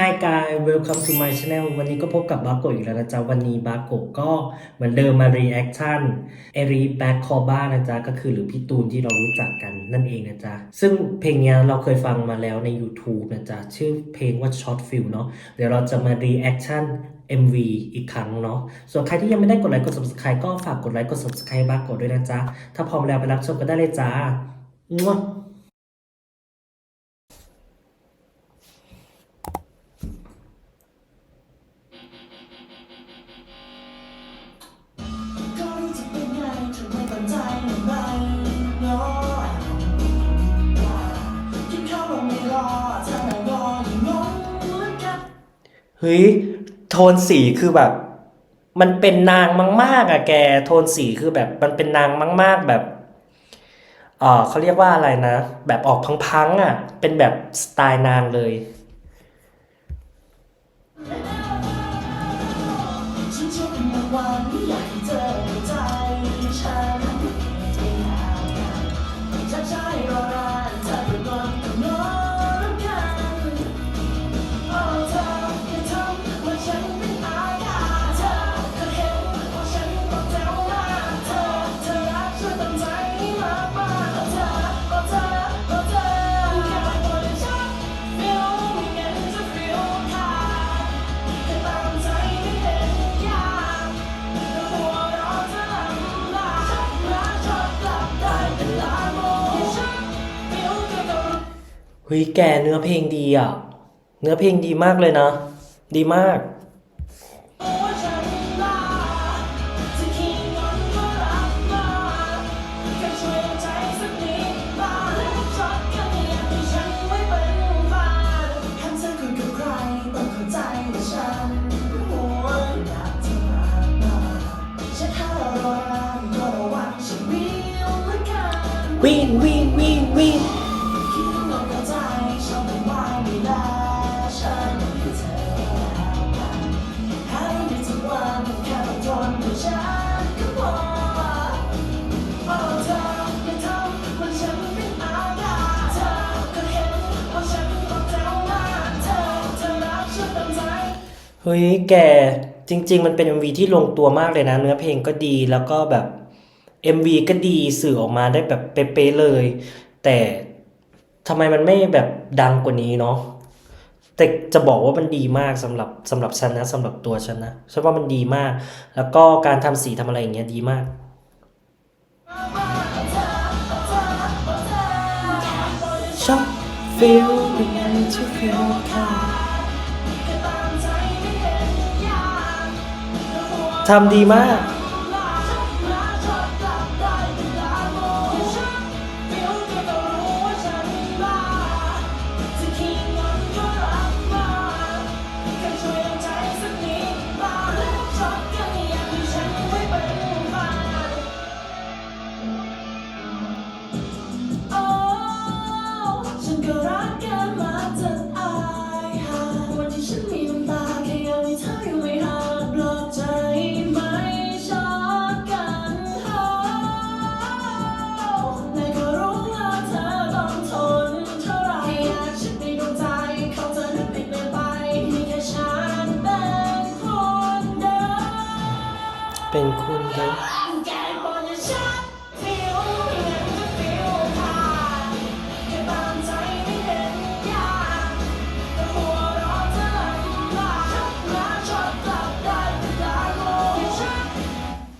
Hi guys welcome to my channel วันนี้ก็พบกับบาโกอีกแล้วนะจ๊ะ วันนี้บาโกก็เหมือนเดิมมา reaction เอรีแบ็คคอบ้านะจ๊ะ ก็คือหรือพี่ตูนที่เรารู้จักกันนั่นเองนะจ๊ะ ซึ่งเพลงเนี้ยเราเคยฟังมาแล้วใน YouTube นะจ๊ะ ชื่อเพลงว่า Short Film เนาะเดี๋ยวเราจะมา reaction MV อีกครั้งเนาะ ส่วนใครที่ยังไม่ได้กดไลค์กด subscribe ก็ฝากกดไลค์กด subscribe บาโกด้วยนะจ๊ะ ถ้าพร้อมแล้วไปรับชมกันได้เลยจ้า เฮ้ย โทนสีคือแบบ มันเป็นนางมากๆอะแก โทนสีคือแบบมันเป็นนางมาก ๆแบบเออเขาเรียกว่าอะไรนะ แบบออกพังๆอะเป็นแบบสไตล์นางเลยฉันเชื่อเป็นบางวันที่อยากให้เธอในใจฉันจะใช้ เฮ้ยแกเนื้อเพลงดีอะเนื้อเพลงดีมากเลยนะ ดีมากรู้ว่าฉั ฮ้ยแกจริง ๆ มันเป็น MV ที่ลงตัวมากเลยนะ เนื้อเพลงก็ดีแล้วก็แบบ MV ก็ดีสื่อออกมาได้แบบเป๊ะๆเลย แต่ทำไมมันไม่แบบดังกว่านี้เนาะแต่จะบอกว่ามันดีมากสำหรับสำหรับฉันนะสำหรับตัวฉันนะฉันว่ามันดีมาก แล้วก็การทำสีทำอะไรอย่างเงี้ยดีมาก ชอบฟิลเป็นยังที่ฟิลค่ะ ทำดีมาก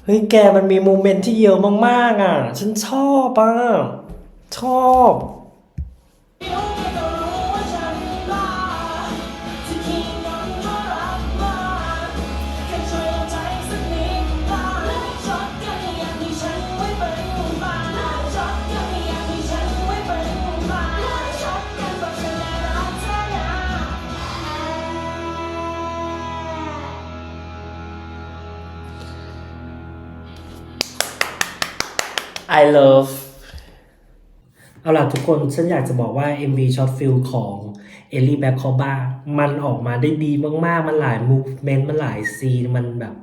เฮ้ยแกมันมีโมเมนต์ที่เยอะมากๆอะ ฉันชอบอะ ชอบ I love เอาล่ะทุกคนฉันอยากจะบอกว่า MV Short Film ของ e l l i e b a c k c o b a มันออกมาได้ดีมากๆ มันหลาย movement มันหลายซีน มันแบบ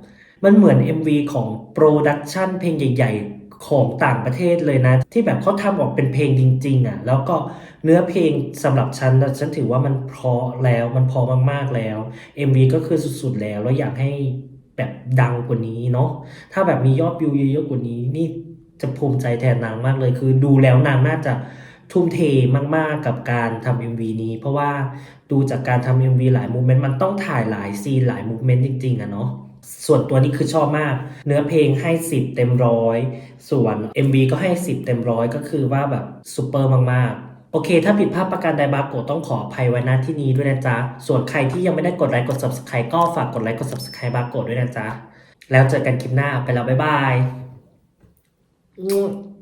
มันเหมือน MV ของโปรดักชันเพลงใหญ่ ๆ ของต่างประเทศเลยนะ ที่แบบเขาทำออกเป็นเพลงจริง ๆ อะ แล้วก็เนื้อเพลงสำหรับฉันนะฉันถือว่ามันพราะแล้วมันพราะมากๆแล้ว MV ก็คือสุดๆแล้ว แล้วอยากให้แบบดังกว่านี้เนาะถ้าแบบมียอดวิวเยอะๆกว่านี้นี่ จะภูมิใจแทนนางมากเลย คือดูแล้วนางน่าจะทุ่มเทมาก ๆ กับการทำ MV นี้ เพราะว่าดูจากการทำ MV หลายมูเมนต์มันต้องถ่ายหลายซีนหลายมูเมนต์จริง ๆอะเนาะส่วนตัวนี้คือชอบมาก เนื้อเพลงให้ 10 เต็มร้อยส่วน MV ก็ให้ 10 เต็มร้อยก็คือว่าแบบซูเปอร์มาก ๆโอเค ถ้าผิดพลาดประการใดบาโกต้องขออภัยไว้ณที่นี้ด้วยนะจ๊ะ ส่วนใครที่ยังไม่ได้กดไลค์กด subscribe ก็ฝากกดไลค์กด subscribe บาโกด้วยนะจ๊ะ แล้วเจอกันคลิปหน้าไปแล้ว บ๊ายบาย อืม